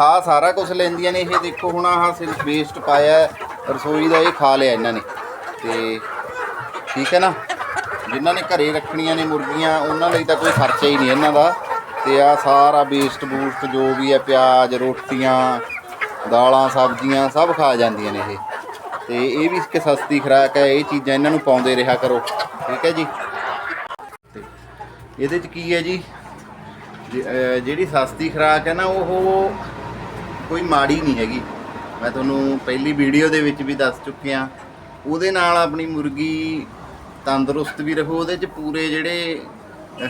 ਖਾ ਸਾਰਾ ਕੁਝ ਲੈਂਦੀਆਂ ਨੇ। ਇਹ ਦੇਖੋ ਹੁਣ ਆਹ ਸਿਰਫ ਵੇਸਟ ਪਾਇਆ ਰਸੋਈ ਦਾ ਇਹ ਖਾ ਲਿਆ ਇਹਨਾਂ ਨੇ। ਤੇ ਠੀਕ ਹੈ ਨਾ? ਜਿਨ੍ਹਾਂ ਨੇ ਘਰੇ ਰੱਖਣੀਆਂ ਨੇ ਮੁਰਗੀਆਂ, ਉਹਨਾਂ ਲਈ ਤਾਂ ਕੋਈ ਖਰਚਾ ਹੀ ਨਹੀਂ ਇਹਨਾਂ ਦਾ। ਤੇ ਆ ਸਾਰਾ ਵੇਸਟ ਬੂਸਟ ਜੋ ਵੀ ਹੈ, ਪਿਆਜ਼, ਰੋਟੀਆਂ, ਦਾਲਾਂ, ਸਬਜ਼ੀਆਂ, ਸਭ ਖਾ ਜਾਂਦੀਆਂ ਨੇ ਇਹ। ਤੇ ਇਹ ਵੀ ਇੱਕ ਸਸਤੀ ਖੁਰਾਕ ਹੈ। ਇਹ ਚੀਜ਼ਾਂ ਇਹਨਾਂ ਨੂੰ ਪਾਉਂਦੇ ਰਿਹਾ ਕਰੋ। ਠੀਕ ਹੈ ਜੀ? ਤੇ ਇਹਦੇ ਚ ਕੀ ਹੈ ਜੀ? ਜਿਹੜੀ ਸਸਤੀ ਖੁਰਾਕ ਹੈ ਨਾ, ਉਹ ਕੋਈ ਮਾੜੀ ਨਹੀਂ ਹੈਗੀ। ਮੈਂ ਤੁਹਾਨੂੰ ਪਹਿਲੀ ਵੀਡੀਓ ਦੇ ਵਿੱਚ ਵੀ ਦੱਸ ਚੁੱਕਿਆ। ਉਹਦੇ ਨਾਲ ਆਪਣੀ ਮੁਰਗੀ ਤੰਦਰੁਸਤ ਵੀ ਰਹੂ, ਉਹਦੇ ਚ ਪੂਰੇ ਜਿਹੜੇ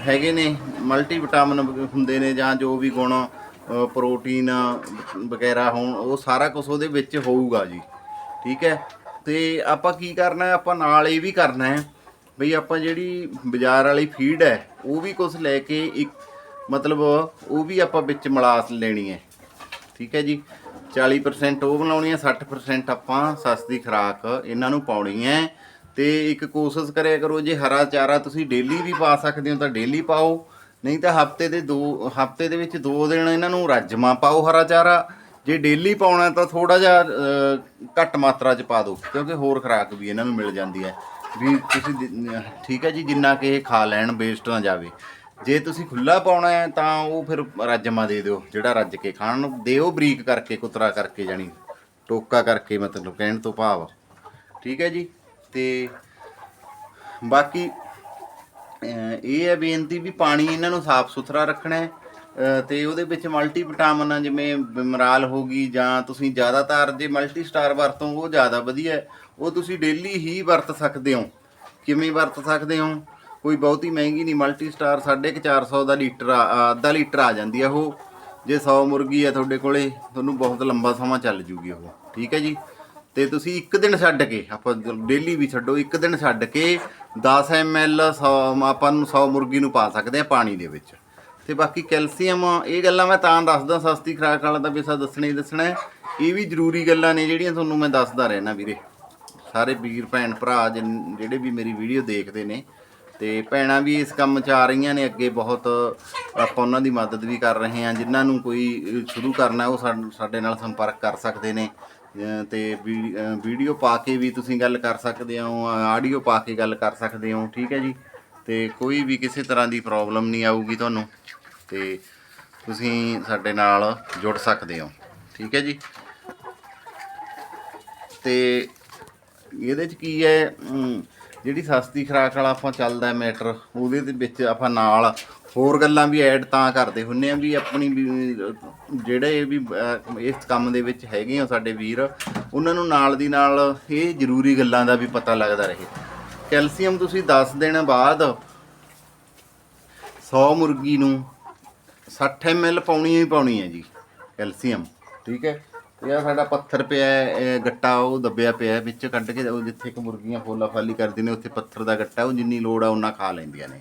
ਹੈਗੇ ਨੇ ਮਲਟੀਵਿਟਾਮਿਨ ਹੁੰਦੇ ਨੇ ਜਾਂ ਜੋ ਵੀ ਗੁਣ ਪ੍ਰੋਟੀਨ ਵਗੈਰਾ ਹੋਣ, ਉਹ ਸਾਰਾ ਕੁਝ ਉਹਦੇ ਵਿੱਚ ਹੋਊਗਾ ਜੀ। ਠੀਕ ਹੈ? ਤੇ ਆਪਾਂ ਕੀ ਕਰਨਾ ਹੈ? ਆਪਾਂ ਨਾਲ ਇਹ ਵੀ ਕਰਨਾ ਹੈ ਬਈ ਆਪਾਂ ਜਿਹੜੀ ਬਾਜ਼ਾਰ ਵਾਲੀ ਫੀਡ ਹੈ, ਉਹ ਵੀ ਕੁਝ ਲੈ ਕੇ ਇੱਕ ਮਤਲਬ ਉਹ ਵੀ ਆਪਾਂ ਵਿੱਚ ਮਿਲਾ ਲੈਣੀ ਹੈ। ਠੀਕ ਹੈ ਜੀ। 40% ਉਹ ਬਣਾਉਣੀ ਹੈ 60% ਆਪਾਂ ਸਸਤੀ ਖੁਰਾਕ ਇਹਨਾਂ ਨੂੰ ਪਾਉਣੀ ਹੈ। ਤੇ ਇੱਕ ਕੋਸ਼ਿਸ਼ ਕਰਿਆ ਕਰੋ, ਜੇ ਹਰਾ ਚਾਰਾ ਤੁਸੀਂ ਡੇਲੀ ਵੀ ਪਾ ਸਕਦੇ ਹੋ ਤਾਂ ਡੇਲੀ ਪਾਓ। ਨਹੀਂ ਤਾਂ ਹਫ਼ਤੇ ਦੇ ਦੋ, ਹਫ਼ਤੇ ਦੇ ਵਿੱਚ ਦੋ ਦਿਨ ਇਹਨਾਂ ਨੂੰ ਰਾਜਮਾ ਪਾਓ ਹਰਾ ਚਾਰਾ। ਜੇ ਡੇਲੀ ਪਾਉਣਾ ਤਾਂ ਥੋੜਾ ਜਿਹਾ ਘੱਟ ਮਾਤਰਾ ਚ ਪਾ ਦਿਓ, ਕਿਉਂਕਿ ਹੋਰ ਖੁਰਾਕ ਵੀ ਇਹਨਾਂ ਨੂੰ ਮਿਲ ਜਾਂਦੀ ਹੈ। ਵੀ ਤੁਸੀਂ ਠੀਕ ਹੈ ਜੀ, ਜਿੰਨਾ ਕਿ ਇਹ ਖਾ ਲੈਣ ਵੇਸਟ ਨਾ ਜਾਵੇ। ਜੇ ਤੁਸੀਂ ਖੁੱਲਾ ਪਾਉਣਾ ਹੈ, ਤਾਂ ਉਹ ਫਿਰ ਰਾਜਮਾ ਦੇ ਦਿਓ, ਜਿਹੜਾ ਰੱਜ ਕੇ ਖਾਣ ਨੂੰ ਦਿਓ ਬਰੀਕ ਕਰਕੇ, ਕੁਤਰਾ ਕਰਕੇ ਜਾਨੀ ਟੋਕਾ ਕਰਕੇ ਮਤਲਬ ਕਹਿਣ ਤੋਂ ਭਾਵ। ਠੀਕ ਹੈ ਜੀ? ਤੇ ਬਾਕੀ ਇਹ ਹੈ ਬੇਨਤੀ ਵੀ ਪਾਣੀ ਇਹਨਾਂ ਨੂੰ ਸਾਫ਼ ਸੁਥਰਾ ਰੱਖਣਾ ਹੈ ਤੇ ਉਹਦੇ ਵਿੱਚ ਮਲਟੀ ਵਿਟਾਮਿਨ ਆ ਜਿਵੇਂ ਬਿਮਰਾਲ ਹੋ ਗਈ ਜਾਂ ਤੁਸੀਂ ਜ਼ਿਆਦਾਤਰ ਜੇ ਮਲਟੀ ਸਟਾਰ ਵਰਤੋਂ, ਉਹ ਜ਼ਿਆਦਾ ਵਧੀਆ ਉਹ ਤੁਸੀਂ ਡੇਲੀ ਹੀ ਵਰਤ ਸਕਦੇ ਹੋ। ਕਿਵੇਂ ਵਰਤ ਸਕਦੇ ਹੋ? ਕੋਈ ਬਹੁਤੀ ਮਹਿੰਗੀ ਨਹੀਂ ਮਲਟੀ ਸਟਾਰ 450 ਦਾ ਲੀਟਰ ਆ- ਅੱਧਾ ਲੀਟਰ ਆ ਜਾਂਦੀ ਆ ਉਹ। ਜੇ 100 ਮੁਰਗੀ ਹੈ ਤੁਹਾਡੇ ਕੋਲੇ, ਤੁਹਾਨੂੰ ਬਹੁਤ ਲੰਬਾ ਸਮਾਂ ਚੱਲ ਜੂਗੀ ਉਹ, ਠੀਕ ਹੈ ਜੀ? ਤੇ ਤੁਸੀਂ ਇੱਕ ਦਿਨ ਛੱਡ ਕੇ, ਆਪਾਂ ਡੇਲੀ ਵੀ ਛੱਡੋ, ਇੱਕ ਦਿਨ ਛੱਡ ਕੇ 10 ml 100 ਆਪਾਂ ਨੂੰ 100 ਮੁਰਗੀ ਨੂੰ ਪਾ ਸਕਦੇ ਆ ਪਾਣੀ ਦੇ ਵਿੱਚ। ਤੇ ਬਾਕੀ ਕੈਲਸ਼ੀਅਮ, ਇਹ ਗੱਲਾਂ ਮੈਂ ਤਾਂ ਦੱਸਦਾ, ਸਸਤੀ ਖੁਰਾਕ ਵਾਲਾ ਤਾਂ ਵਿਸਾ ਦੱਸਣਾ ਹੀ ਦੱਸਣਾ ਇਹ ਵੀ ਜ਼ਰੂਰੀ ਗੱਲਾਂ ਨੇ ਜਿਹੜੀਆਂ ਤੁਹਾਨੂੰ ਮੈਂ ਦੱਸਦਾ ਰਹਿਣਾ ਵੀਰੇ। ਸਾਰੇ ਵੀਰ, ਭੈਣ, ਭਰਾ, ਜਿਨ- ਜਿਹੜੇ ਵੀ ਮੇਰੀ ਵੀਡੀਓ ਦੇਖਦੇ ਨੇ ਤੇ ਭੈਣਾਂ ਵੀ ਇਸ ਕੰਮ 'ਚ ਆ ਰਹੀਆਂ ਨੇ ਅੱਗੇ ਬਹੁਤ ਆਪਾਂ ਉਹਨਾਂ ਦੀ ਮਦਦ ਵੀ ਕਰ ਰਹੇ ਹਾਂ। ਜਿਨ੍ਹਾਂ ਨੂੰ ਕੋਈ ਸ਼ੁਰੂ ਕਰਨਾ ਉਹ ਸਾਡੇ ਨਾਲ ਸੰਪਰਕ ਕਰ ਸਕਦੇ ਨੇ। ਅਹ, ਤੇ ਵੀਡੀਓ ਪਾ ਕੇ ਵੀ ਤੁਸੀਂ ਗੱਲ ਕਰ ਸਕਦੇ ਹੋ ਆਡੀਓ ਪਾ ਕੇ ਗੱਲ ਕਰ ਸਕਦੇ ਹੋ ਠੀਕ ਹੈ ਜੀ? ਤੇ ਕੋਈ ਵੀ ਕਿਸੇ ਤਰ੍ਹਾਂ ਦੀ ਪ੍ਰੋਬਲਮ ਨਹੀਂ ਆਊਗੀ ਤੁਹਾਨੂੰ ਤੇ ਤੁਸੀਂ ਸਾਡੇ ਨਾਲ ਜੁੜ ਸਕਦੇ ਹੋ ਠੀਕ ਹੈ ਜੀ? ਤੇ ਇਹਦੇ ਚ ਕੀ ਹੈ ਜਿਹੜੀ ਸਸਤੀ ਖੁਰਾਕ ਵਾਲਾ ਆਪਾਂ ਚੱਲਦਾ ਮੈਟਰ ਉਹਦੇ ਦੇ ਵਿੱਚ ਆਪਾਂ ਨਾਲ ਹੋਰ ਗੱਲਾਂ ਵੀ ਐਡ ਤਾਂ ਕਰਦੇ ਹੁੰਨੇ ਆ ਵੀ ਆਪਣੀ ਵੀ, ਜਿਹੜੇ ਵੀ ਇਸ ਕੰਮ ਦੇ ਵਿੱਚ ਹੈਗੇ ਆ ਸਾਡੇ ਵੀਰ ਉਹਨਾਂ ਨੂੰ ਨਾਲ ਦੀ ਨਾਲ ਇਹ ਜ਼ਰੂਰੀ ਗੱਲਾਂ ਦਾ ਵੀ ਪਤਾ ਲੱਗਦਾ ਰਹੇ। ਕੈਲਸ਼ੀਅਮ ਤੁਸੀਂ 10 ਦਿਨ ਬਾਅਦ 100 ਮੁਰਗੀ ਨੂੰ 60 ml ਪਾਉਣੀ ਹੀ ਪਾਉਣੀ ਹੈ ਜੀ ਕੈਲਸ਼ੀਅਮ ਠੀਕ ਹੈ? ਇਹ ਸਾਡਾ ਪੱਥਰ ਪਿਆ ਹੈ, ਇਹ ਗੱਟਾ ਉਹ ਦੱਬਿਆ ਪਿਆ ਹੈ, ਵਿੱਚ ਕੱਢ ਕੇ ਉਹ ਜਿੱਥੇ ਕਿ ਮੁਰਗੀਆਂ ਫੋਲਾ ਫਾਲੀ ਕਰਦੀਆਂ ਨੇ ਉੱਥੇ ਪੱਥਰ ਦਾ ਗੱਟਾ ਉਹ ਜਿੰਨੀ ਲੋੜ ਆ ਉਨਾ ਖਾ ਲੈਂਦੀਆਂ ਨੇ।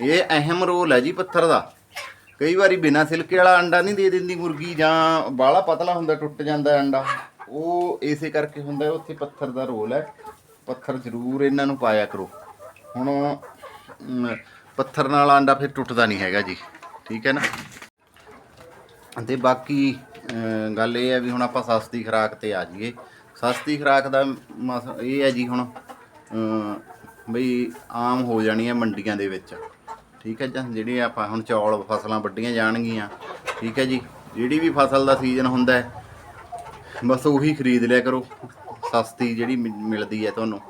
ਇਹ ਅਹਿਮ ਰੋਲ ਹੈ ਜੀ ਪੱਥਰ ਦਾ। ਕਈ ਵਾਰੀ ਬਿਨਾਂ ਸਿਲਕੇ ਵਾਲਾ ਅੰਡਾ ਨਹੀਂ ਦੇ ਦਿੰਦੀ ਮੁਰਗੀ ਜਾਂ ਬਾਹਲਾ ਪਤਲਾ ਹੁੰਦਾ ਟੁੱਟ ਜਾਂਦਾ ਅੰਡਾ। ਉਹ ਇਸੇ ਕਰਕੇ ਹੁੰਦਾ ਉੱਥੇ ਪੱਥਰ ਦਾ ਰੋਲ ਹੈ। ਪੱਥਰ ਜ਼ਰੂਰ ਇਹਨਾਂ ਨੂੰ ਪਾਇਆ ਕਰੋ। ਹੁਣ ਅਮ, ਪੱਥਰ ਨਾਲ ਆਂਡਾ ਫਿਰ ਟੁੱਟਦਾ ਨਹੀਂ ਹੈਗਾ ਜੀ। ਠੀਕ ਹੈ ਨਾ? ਤੇ ਬਾਕੀ ਗੱਲ ਇਹ ਹੈ ਵੀ ਹੁਣ ਆਪਾਂ ਸਸਤੀ ਖੁਰਾਕ ਤੇ ਆ ਜਾਈਏ। ਸਸਤੀ ਖੁਰਾਕ ਦਾ ਮਸ- ਇਹ ਹੈ ਜੀ ਹੁਣ ਬਈ ਆਮ ਹੋ ਜਾਣੀ ਹੈ ਮੰਡੀਆਂ ਦੇ ਵਿੱਚ। ਠੀਕ ਹੈ ਜੀ, ਜਿਹੜੇ ਆਪਾਂ ਹੁਣ ਚੌਲ ਫਸਲਾਂ ਵੱਡੀਆਂ ਜਾਣਗੀਆਂ। ਠੀਕ ਹੈ ਜੀ, ਜਿਹੜੀ ਵੀ ਫਸਲ ਦਾ ਸੀਜ਼ਨ ਹੁੰਦਾ ਹੈ, ਬਸ ਉਹੀ ਖਰੀਦ ਲਿਆ ਕਰੋ। ਸਸਤੀ ਜਿਹੜੀ ਮਿ- ਮਿਲਦੀ ਹੈ ਤੁਹਾਨੂੰ।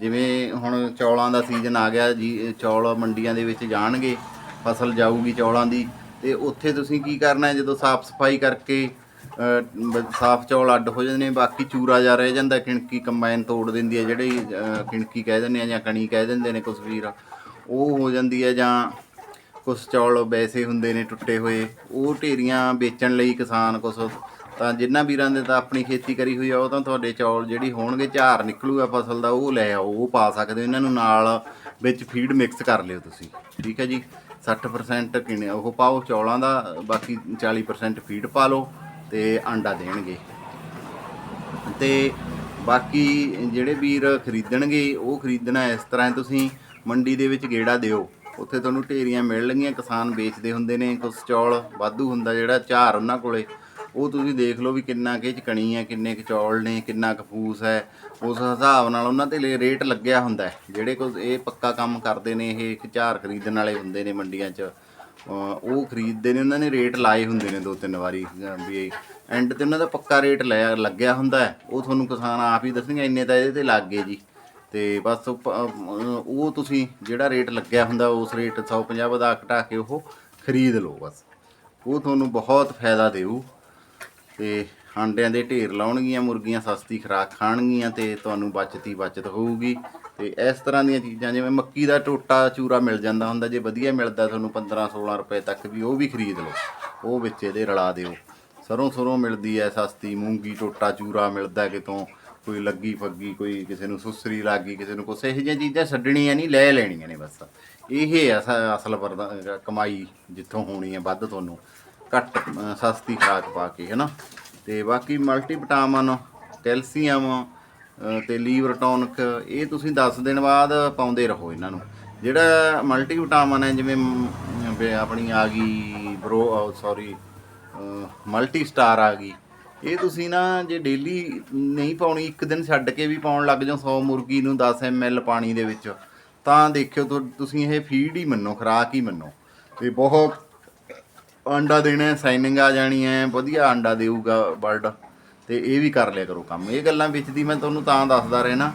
ਜਿਵੇਂ ਹੁਣ ਚੌਲਾਂ ਦਾ ਸੀਜ਼ਨ ਆ ਗਿਆ ਜੀ, ਚੌਲ ਮੰਡੀਆਂ ਦੇ ਵਿੱਚ ਜਾਣਗੇ, ਫਸਲ ਜਾਊਗੀ ਚੌਲਾਂ ਦੀ। ਤੇ ਉੱਥੇ ਤੁਸੀਂ ਕੀ ਕਰਨਾ ਹੈ? ਜਦੋਂ ਸਾਫ਼ ਸਫ਼ਾਈ ਕਰਕੇ ਸਾਫ਼ ਚੌਲ ਅੱਡ ਹੋ ਜਾਂਦੇ ਨੇ, ਬਾਕੀ ਚੂਰਾ ਜਾ ਰਹਿ ਜਾਂਦਾ, ਕਿਣਕੀ ਕੰਬਾਈਨ ਤੋੜ ਦਿੰਦੀ ਹੈ, ਜਿਹੜੀ ਕਿਣਕੀ ਕਹਿ ਦਿੰਦੇ ਆ ਜਾਂ ਕਣੀ ਕਹਿ ਦਿੰਦੇ ਨੇ ਕੁਛ ਵੀਰ, ਉਹ ਹੋ ਜਾਂਦੀ ਹੈ ਜਾਂ ਕੁਝ ਚੌਲ ਵੈਸੇ ਹੁੰਦੇ ਨੇ ਟੁੱਟੇ ਹੋਏ, ਉਹ ਢੇਰੀਆਂ ਵੇਚਣ ਲਈ ਕਿਸਾਨ ਕੁਝ ਤਾਂ ਜਿੰਨਾ ਵੀਰਾਂ ਦੇ ਤਾਂ ਆਪਣੀ ਖੇਤੀ ਕਰੀ ਹੋਈ ਆ, ਉਹ ਤਾਂ ਤੁਹਾਡੇ ਚੌਲ ਜਿਹੜੀ ਹੋਣਗੇ, ਝਾਰ ਨਿਕਲੂਗਾ ਫਸਲ ਦਾ, ਉਹ ਲੈ ਆਓ, ਉਹ ਪਾ ਸਕਦੇ ਹੋ, ਇਹਨਾਂ ਨੂੰ ਨਾਲ ਵਿੱਚ ਫੀਡ ਮਿਕਸ ਕਰ ਲਿਓ ਤੁਸੀਂ, ਠੀਕ ਹੈ ਜੀ? 60% ਕਿਣੇ, ਉਹ ਪਾਓ ਚੌਲਾਂ ਦਾ, ਬਾਕੀ 40% ਫੀਡ ਪਾ ਲਓ ਤੇ ਆਂਡਾ ਦੇਣਗੇ। ਤੇ ਬਾਕੀ ਜਿਹੜੇ ਵੀਰ ਖਰੀਦਣਗੇ, ਉਹ ਖਰੀਦਣਾ ਇਸ ਤਰ੍ਹਾਂ ਤੁਸੀਂ ਮੰਡੀ ਦੇ ਵਿੱਚ ਗੇੜਾ ਦਿਓ। ਉੱਥੇ ਤੁਹਾਨੂੰ ਢੇਰੀਆਂ ਮਿਲਣਗੀਆਂ, ਕਿਸਾਨ ਵੇਚਦੇ ਹੁੰਦੇ ਨੇ ਕੁਛ ਚੌਲ ਵਾਧੂ ਹੁੰਦਾ ਜਿਹੜਾ ਝਾਰ ਉਹਨਾਂ ਕੋਲੇ। ਉਹ ਤੁਸੀਂ ਦੇਖ ਲਓ ਵੀ ਕਿੰਨਾ ਕੁ ਇਹ ਕਣੀ ਹੈ, ਕਿੰਨੇ ਕੁ ਚੌਲ ਨੇ, ਕਿੰਨਾ ਕੁ ਫੂਸ ਹੈ। ਉਸ ਹਿਸਾਬ ਨਾਲ ਉਹਨਾਂ ਤੇ ਲੇ- ਰੇਟ ਲੱਗਿਆ ਹੁੰਦਾ ਜਿਹੜੇ ਕੋਲ ਇਹ ਪੱਕਾ ਕੰਮ ਕਰਦੇ ਨੇ, ਇਹ ਝਾਰ ਖਰੀਦਣ ਵਾਲੇ ਹੁੰਦੇ ਨੇ ਮੰਡੀਆਂ 'ਚ ਉਹ ਖਰੀਦਦੇ ਨੇ, ਉਹਨਾਂ ਨੇ ਰੇਟ ਲਾਏ ਹੁੰਦੇ ਨੇ ਦੋ ਤਿੰਨ ਵਾਰੀ ਵੀ ਐਂਡ ਤੇ ਉਹਨਾਂ ਦਾ ਪੱਕਾ ਰੇਟ ਲਿਆ ਲੱਗਿਆ ਹੁੰਦਾ ਉਹ ਤੁਹਾਨੂੰ ਕਿਸਾਨ ਆਪ ਹੀ ਦੱਸਣਗੇ, ਇੰਨੇ ਤਾਂ ਇਹਦੇ ਤੇ ਲੱਗ ਗਏ ਜੀ। ਤੇ ਬਸ ਉਹ ਤੁਸੀਂ ਜਿਹੜਾ ਰੇਟ ਲੱਗਿਆ ਹੁੰਦਾ, ਉਸ ਰੇਟ 150 ਵਧਾ ਘਟਾ ਕੇ ਉਹ ਖਰੀਦ ਲਓ ਬਸ। ਉਹ ਤੁਹਾਨੂੰ ਬਹੁਤ ਫਾਇਦਾ ਦੇਊ। ਤੇ ਆਂਡਿਆਂ ਦੇ ਢੇਰ ਲਾਉਣਗੀਆਂ, ਮੁਰਗੀਆਂ ਸਸਤੀ ਖੁਰਾਕ ਖਾਣਗੀਆਂ ਤੇ ਤੁਹਾਨੂੰ ਬਚਤ ਹੀ ਬਚਤ ਹੋਊਗੀ। ਤੇ ਇਸ ਤਰ੍ਹਾਂ ਦੀਆਂ ਚੀਜ਼ਾਂ, ਜਿਵੇਂ ਮੱਕੀ ਦਾ ਟੋਟਾ ਚੂਰਾ ਮਿਲ ਜਾਂਦਾ ਹੁੰਦਾ, ਜੇ ਵਧੀਆ ਮਿਲਦਾ ਤੁਹਾਨੂੰ 15 16 ਰੁਪਏ ਤੱਕ ਵੀ ਉਹ ਵੀ ਖਰੀਦ ਲਓ। ਉਹ ਵਿੱਚ ਇਹਦੇ ਰਲਾ ਦਿਓ। ਸਰੋਂ ਸਰੋਂ ਮਿਲਦੀ ਹੈ ਸਸਤੀ, ਮੂੰਗੀ ਟੋਟਾ ਚੂਰਾ ਮਿਲਦਾ ਕਿਤੋਂ, ਕੋਈ ਲੱਗੀ ਫੱਗੀ, ਕੋਈ ਕਿਸੇ ਨੂੰ ਸੁਸਰੀ ਲੱਗੀ, ਕਿਸੇ ਨੂੰ ਕੁਛ। ਇਹੋ ਜਿਹੀਆਂ ਚੀਜ਼ਾਂ ਛੱਡਣੀਆਂ ਨਹੀਂ, ਲੈ ਲੈਣੀਆਂ ਨੇ ਬਸ। ਇਹ ਹੈ ਅਸਲ ਵਰਦਾ ਕਮਾਈ ਜਿੱਥੋਂ ਹੋਣੀ ਹੈ ਵੱਧ ਤੁਹਾਨੂੰ। ਘੱਟ ਸਸਤੀ ਖੁਰਾਕ ਪਾ ਕੇ ਹੈ ਨਾ ਤੇ ਬਾਕੀ ਮਲਟੀ ਵਿਟਾਮਿਨ ਕੈਲਸ਼ੀਅਮ ਅ, ਤੇ ਲੀਵਰ ਟੌਨਿਕ ਇਹ ਤੁਸੀਂ 10 ਦਿਨ ਬਾਅਦ ਪਾਉਂਦੇ ਰਹੋ ਇਹਨਾਂ ਨੂੰ। ਜਿਹੜਾ ਮਲਟੀ ਵਿਟਾਮਿਨ ਹੈ ਜਿਵੇਂ ਆਪਣੀ ਆ ਗਈ ਬਰੋ ਸੌਰੀ ਮਲਟੀ ਸਟਾਰ ਆ ਗਈ ਇਹ ਤੁਸੀਂ ਨਾ ਜੇ ਡੇਲੀ ਨਹੀਂ ਪਾਉਣੀ ਇੱਕ ਦਿਨ ਛੱਡ ਕੇ ਵੀ ਪਾਉਣ ਲੱਗ ਜਾਓ 100 ਮੁਰਗੀ ਨੂੰ 10 ml ਪਾਣੀ ਦੇ ਵਿੱਚ ਤਾਂ ਦੇਖਿਓ ਤੁਸੀਂ ਇਹ ਫੀਡ ਹੀ ਮੰਨੋ ਖੁਰਾਕ ਹੀ ਮੰਨੋ। ਤੇ ਬਹੁਤ ਅੰਡਾ ਦੇਣਾ ਸਾਈਨਿੰਗ ਆ ਜਾਣੀ ਹੈ, ਵਧੀਆ ਅੰਡਾ ਦੇਊਗਾ ਬਰਡ ਤੇ ਇਹ ਵੀ ਕਰ ਲਿਆ ਕਰੋ ਕੰਮ। ਇਹ ਗੱਲਾਂ ਵਿੱਚ ਦੀ ਮੈਂ ਤੁਹਾਨੂੰ ਤਾਂ ਦੱਸਦਾ ਰਹਿਣਾ,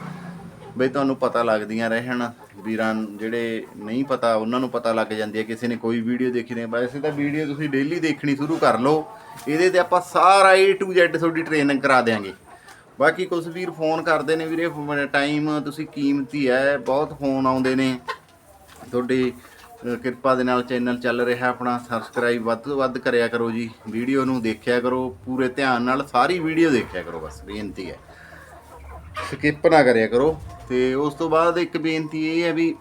ਬਈ ਤੁਹਾਨੂੰ ਪਤਾ ਲੱਗਦੀਆਂ ਰਹਿਣ। ਵੀਰਾਂ ਜਿਹੜੇ ਨਹੀਂ ਪਤਾ, ਉਹਨਾਂ ਨੂੰ ਪਤਾ ਲੱਗ ਜਾਂਦੀ ਹੈ। ਕਿਸੇ ਨੇ ਕੋਈ ਵੀਡੀਓ ਦੇਖੀ ਨੇ ਵੈਸੇ ਤਾਂ ਵੀਡੀਓ ਤੁਸੀਂ ਡੇਲੀ ਦੇਖਣੀ ਸ਼ੁਰੂ ਕਰ ਲਓ। ਇਹਦੇ ਤੇ ਆਪਾਂ ਸਾਰਾ A to Z ਤੁਹਾਡੀ ਟ੍ਰੇਨਿੰਗ ਕਰਾ ਦੇਾਂਗੇ ਬਾਕੀ ਕੁਝ ਵੀਰ ਫੋਨ ਕਰਦੇ ਨੇ ਵੀਰੇ ਟਾਈਮ ਤੁਸੀਂ ਕੀਮਤੀ ਹੈ, ਬਹੁਤ ਫੋਨ ਆਉਂਦੇ ਨੇ। ਤੁਹਾਡੀ ਕਿਰਪਾ ਦੇ ਨਾਲ ਚੈਨਲ ਚੱਲ ਰਿਹਾ ਆਪਣਾ ਸਬਸਕ੍ਰਾਈਬ ਵੱਧ ਤੋਂ ਵੱਧ ਕਰਿਆ ਕਰੋ ਜੀ। ਵੀਡੀਓ ਨੂੰ ਦੇਖਿਆ ਕਰੋ ਪੂਰੇ ਧਿਆਨ ਨਾਲ ਸਾਰੀ ਵੀਡੀਓ ਦੇਖਿਆ ਕਰੋ ਬਸ ਬੇਨਤੀ ਹੈ। ਸਕਿਪ ਨਾ ਕਰਿਆ ਕਰੋ। ਤੇ ਉਸ ਤੋਂ ਬਾਅਦ ਇੱਕ ਬੇਨਤੀ ਇਹ ਹੈ ਵੀ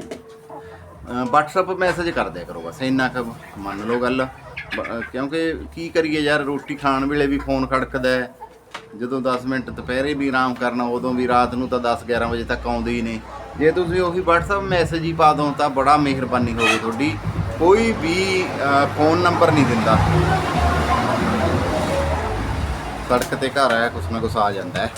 ਅ, WhatsApp ਮੈਸੇਜ ਕਰ ਦਿਆ ਕਰੋ ਬਸ ਇੰਨਾ ਕੁ ਮੰਨ ਲਓ ਗੱਲ। ਕਿਉਂਕਿ ਕੀ ਕਰੀਏ ਯਾਰ ਰੋਟੀ ਖਾਣ ਵੇਲੇ ਵੀ ਫੋਨ ਖੜਕਦਾ ਹੈ। ਜਦੋਂ 10 ਮਿੰਟ ਦੁਪਹਿਰੇ ਵੀ ਆਰਾਮ ਕਰਨਾ, ਉਦੋਂ ਵੀ ਰਾਤ ਨੂੰ ਤਾਂ 10 11 ਵਜੇ ਤੱਕ ਆਉਂਦੇ ਹੀ ਨੇ ਜੇ ਤੁਸੀਂ ਉਹੀ WhatsApp ਮੈਸੇਜ ਹੀ ਪਾ ਦੋ ਤਾਂ ਬੜਾ ਮਿਹਰਬਾਨੀ ਹੋਵੇ ਤੁਹਾਡੀ। ਕੋਈ ਵੀ ਫੋਨ ਨੰਬਰ ਨਹੀਂ ਦਿੰਦਾ। ਸੜਕ ਤੇ ਘਰ ਆਇਆ, ਕੁਛ ਨਾ ਕੁਛ ਆ ਜਾਂਦਾ ਹੈ।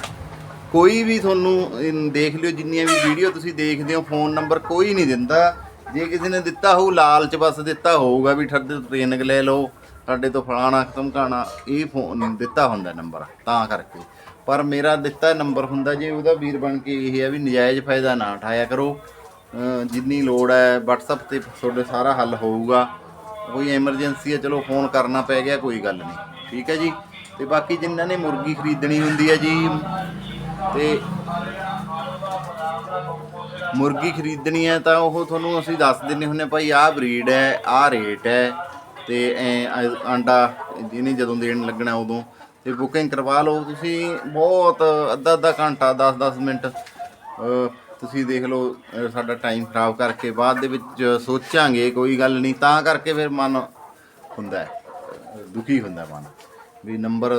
ਕੋਈ ਵੀ ਤੁਹਾਨੂੰ ਦੇਖ ਲਿਓ ਜਿੰਨੀਆਂ ਵੀ ਵੀਡੀਓ ਤੁਸੀਂ ਦੇਖਦੇ ਹੋ ਫੋਨ ਨੰਬਰ ਕੋਈ ਨਹੀਂ ਦਿੰਦਾ। ਜੇ ਕਿਸੇ ਨੇ ਦਿੱਤਾ ਹੋਊ, ਲਾਲਚ ਬਸ ਦਿੱਤਾ ਹੋਊਗਾ ਵੀ ਠੱਡ ਤੋਂ ਟ੍ਰੇਨਿੰਗ ਲੈ ਲਓ। ਸਾਡੇ ਤੋਂ ਫਲਾਣਾ ਧਮਕਾਣਾ ਇਹ ਫੋਨ ਦਿੱਤਾ ਹੁੰਦਾ ਨੰਬਰ ਤਾਂ ਕਰਕੇ। ਪਰ ਮੇਰਾ ਦਿੱਤਾ ਨੰਬਰ ਹੁੰਦਾ ਜੇ ਉਹਦਾ ਵੀਰ ਬਣ ਕੇ ਇਹ ਹੈ ਵੀ ਨਜਾਇਜ਼ ਫਾਇਦਾ ਨਾ ਉਠਾਇਆ ਕਰੋ। ਜਿੰਨੀ ਲੋੜ ਹੈ, WhatsApp ਤੇ ਤੁਹਾਡੇ ਸਾਰਾ ਹੱਲ ਹੋਊਗਾ। ਕੋਈ ਐਮਰਜੈਂਸੀ ਹੈ, ਚਲੋ ਫੋਨ ਕਰਨਾ ਪੈ ਗਿਆ, ਕੋਈ ਗੱਲ ਨਹੀਂ। ਠੀਕ ਹੈ ਜੀ? ਤੇ ਬਾਕੀ ਜਿਨ੍ਹਾਂ ਨੇ ਮੁਰਗੀ ਖਰੀਦਣੀ ਹੁੰਦੀ ਹੈ ਜੀ, ਤੇ ਮੁਰਗੀ ਖਰੀਦਣੀ ਹੈ ਤਾਂ ਉਹ ਤੁਹਾਨੂੰ ਅਸੀਂ ਦੱਸ ਦਿੰਨੇ ਹੁੰਨੇ ਭਾਈ ਆਹ ਬਰੀਡ ਹੈ, ਆਹ ਰੇਟ ਹੈ। ਤੇ ਐਂ ਆਂਡਾ ਜਿਹਨੇ ਜਦੋਂ ਦੇਣ ਲੱਗਣਾ ਉਦੋਂ ਤੇ ਬੁਕਿੰਗ ਕਰਵਾ ਲਓ ਤੁਸੀਂ, ਬਹੁਤ ਅੱਧਾ ਅੱਧਾ ਘੰਟਾ 10-10 ਮਿੰਟ। ਤੁਸੀਂ ਦੇਖ ਲਓ ਸਾਡਾ ਟਾਈਮ ਖਰਾਬ ਕਰਕੇ ਬਾਅਦ ਦੇ ਵਿੱਚ ਸੋਚਾਂਗੇ, ਕੋਈ ਗੱਲ ਨਹੀਂ, ਤਾਂ ਕਰਕੇ ਫਿਰ ਮਨ ਹੁੰਦਾ ਹੈ, ਦੁਖੀ ਹੁੰਦਾ ਮਨ। ਵੀ ਨੰਬਰ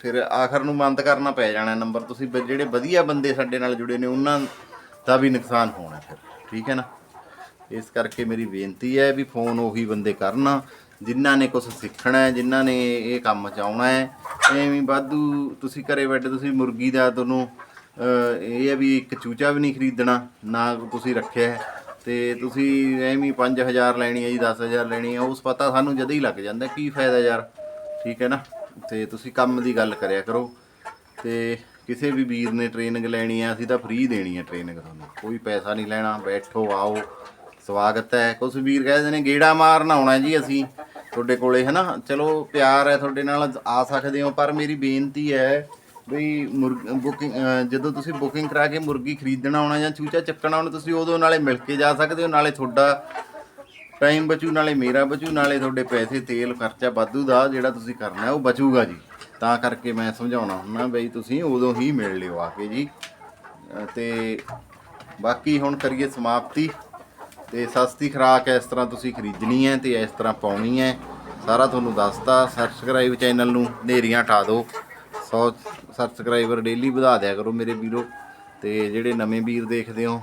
ਫਿਰ ਆਖਰ ਨੂੰ ਬੰਦ ਕਰਨਾ ਪੈ ਜਾਣਾ ਨੰਬਰ। ਤੁਸੀਂ ਬ- ਜਿਹੜੇ ਵਧੀਆ ਬੰਦੇ ਸਾਡੇ ਨਾਲ ਜੁੜੇ ਨੇ, ਉਹਨਾਂ ਦਾ ਵੀ ਨੁਕਸਾਨ ਹੋਣਾ ਫਿਰ, ਠੀਕ ਹੈ ਨਾ? ਇਸ ਕਰਕੇ ਮੇਰੀ ਬੇਨਤੀ ਹੈ ਵੀ ਫੋਨ ਉਹੀ ਬੰਦੇ ਕਰਨ, ਜਿਨ੍ਹਾਂ ਨੇ ਕੁਝ ਸਿੱਖਣਾ ਹੈ, ਜਿਨ੍ਹਾਂ ਨੇ ਇਹ ਕੰਮ ਚਾਉਣਾ ਹੈ। ਐਵੇਂ ਵਾਧੂ ਤੁਸੀਂ ਘਰੇ ਬੈਠੇ ਤੁਸੀਂ ਮੁਰਗੀ ਦਾ ਤੁਹਾਨੂੰ ਇਹ ਹੈ ਵੀ ਇੱਕ ਚੂਚਾ ਵੀ ਨਹੀਂ ਖਰੀਦਣਾ, ਨਾ ਤੁਸੀਂ ਰੱਖਿਆ ਹੈ। ਤੇ ਤੁਸੀਂ ਐਵੇਂ ਹੀ 5000 ਲੈਣੀ ਹੈ ਜੀ 10000 ਲੈਣੀ ਹੈ, ਉਸ ਪਤਾ ਸਾਨੂੰ ਜਦ ਹੀ ਲੱਗ ਜਾਂਦਾ, ਕੀ ਫਾਇਦਾ ਯਾਰ। ਠੀਕ ਹੈ ਨਾ? ਤੇ ਤੁਸੀਂ ਕੰਮ ਦੀ ਗੱਲ ਕਰਿਆ ਕਰੋ। ਤੇ ਕਿਸੇ ਵੀ ਵੀਰ ਨੇ ਟ੍ਰੇਨਿੰਗ ਲੈਣੀ ਹੈ, ਅਸੀਂ ਤਾਂ ਫ੍ਰੀ ਦੇਣੀ ਹੈ ਟ੍ਰੇਨਿੰਗ ਤੁਹਾਨੂੰ। ਕੋਈ ਪੈਸਾ ਨਹੀਂ ਲੈਣਾ, ਬੈਠੋ, ਆਓ। ਸਵਾਗਤ ਹੈ। ਕੁਝ ਵੀਰ ਕਹਿੰਦੇ ਨੇ, ਗੇੜਾ ਮਾਰਨ ਆਉਣਾ ਜੀ ਅਸੀਂ ਤੁਹਾਡੇ ਕੋਲੇ ਹੈ ਨਾ ਚਲੋ, ਪਿਆਰ ਹੈ ਤੁਹਾਡੇ ਨਾਲ, ਆ ਸਕਦੇ ਹੋ, ਪਰ ਮੇਰੀ ਬੇਨਤੀ ਹੈ ਵੀ ਮੁਰਗ, ਬੁਕਿੰਗ ਜਦੋਂ ਤੁਸੀਂ ਬੁਕਿੰਗ ਕਰਾ ਕੇ ਮੁਰਗੀ ਖਰੀਦਣਾ ਆਉਣਾ ਜਾਂ ਚੂਚਾ ਚੱਕਣਾ ਆਉਣਾ, ਤੁਸੀਂ ਉਦੋਂ ਨਾਲੇ ਮਿਲ ਕੇ ਜਾ ਸਕਦੇ ਹੋ, ਨਾਲੇ ਤੁਹਾਡਾ ਟਾਈਮ ਬਚੂ, ਨਾਲੇ ਮੇਰਾ ਬਚੂ, ਨਾਲੇ ਤੁਹਾਡੇ ਪੈਸੇ, ਤੇਲ, ਖਰਚਾ ਵਾਧੂ ਦਾ ਜਿਹੜਾ ਤੁਸੀਂ ਕਰਨਾ ਉਹ ਬਚੂਗਾ ਜੀ। ਤਾਂ ਕਰਕੇ ਮੈਂ ਸਮਝਾਉਣਾ ਹੁੰਦਾ ਬਈ ਤੁਸੀਂ ਉਦੋਂ ਹੀ ਮਿਲ ਲਿਓ ਆ ਕੇ ਜੀ। ਅਹ, ਤੇ ਬਾਕੀ ਹੁਣ ਕਰੀਏ ਸਮਾਪਤੀ। ਤੇ ਸਸਤੀ ਖੁਰਾਕ ਇਸ ਤਰ੍ਹਾਂ ਤੁਸੀਂ ਖਰੀਦਣੀ ਹੈ ਤੇ ਇਸ ਤਰ੍ਹਾਂ ਪਾਉਣੀ ਹੈ, ਸਾਰਾ ਤੁਹਾਨੂੰ ਦੱਸਤਾ। ਸਬਸਕ੍ਰਾਈਬ ਚੈਨਲ ਨੂੰ ਨੇਰੀਆਂ ਠਾ ਦਿਓ। 100 ਸਬਸਕ੍ਰਾਈਬਰ ਡੇਲੀ ਵਧਾ ਦਿਆ ਕਰੋ ਮੇਰੇ ਵੀਰੋ। ਤੇ ਜਿਹੜੇ ਨਵੇਂ ਵੀਰ ਦੇਖਦੇ ਹੋ,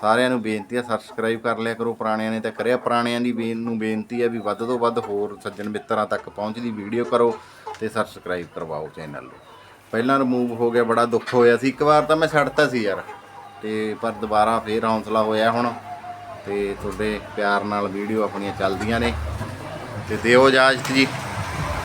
ਸਾਰਿਆਂ ਨੂੰ ਬੇਨਤੀ ਹੈ ਸਬਸਕ੍ਰਾਈਬ ਕਰ ਲਿਆ ਕਰੋ। ਪੁਰਾਣਿਆਂ ਨੇ ਤਾਂ ਕਰਿਆ, ਪੁਰਾਣਿਆਂ ਦੀ ਬੇਨ, ਨੂੰ ਬੇਨਤੀ ਹੈ ਵੀ ਵੱਧ ਤੋਂ ਵੱਧ ਹੋਰ ਸੱਜਣ ਮਿੱਤਰਾਂ ਤੱਕ ਪਹੁੰਚਦੀ ਵੀਡੀਓ ਕਰੋ ਤੇ ਸਬਸਕ੍ਰਾਈਬ ਕਰਵਾਓ ਚੈਨਲ ਨੂੰ। ਪਹਿਲਾਂ ਰਿਮੂਵ ਹੋ ਗਿਆ, ਬੜਾ ਦੁੱਖ ਹੋਇਆ ਸੀ। ਇੱਕ ਵਾਰ ਤਾਂ ਮੈਂ ਛੱਡਤਾ ਸੀ ਯਾਰ। ਤੇ ਪਰ ਦੁਬਾਰਾ ਫੇਰ ਹੌਸਲਾ ਹੋਇਆ ਹੁਣ। ਤੇ ਤੁਹਾਡੇ ਪਿਆਰ ਨਾਲ ਵੀਡੀਓ ਆਪਣੀਆਂ ਚੱਲਦੀਆਂ ਨੇ। ਤੇ ਦਿਓ ਇਜਾਜ਼ਤ ਜੀ।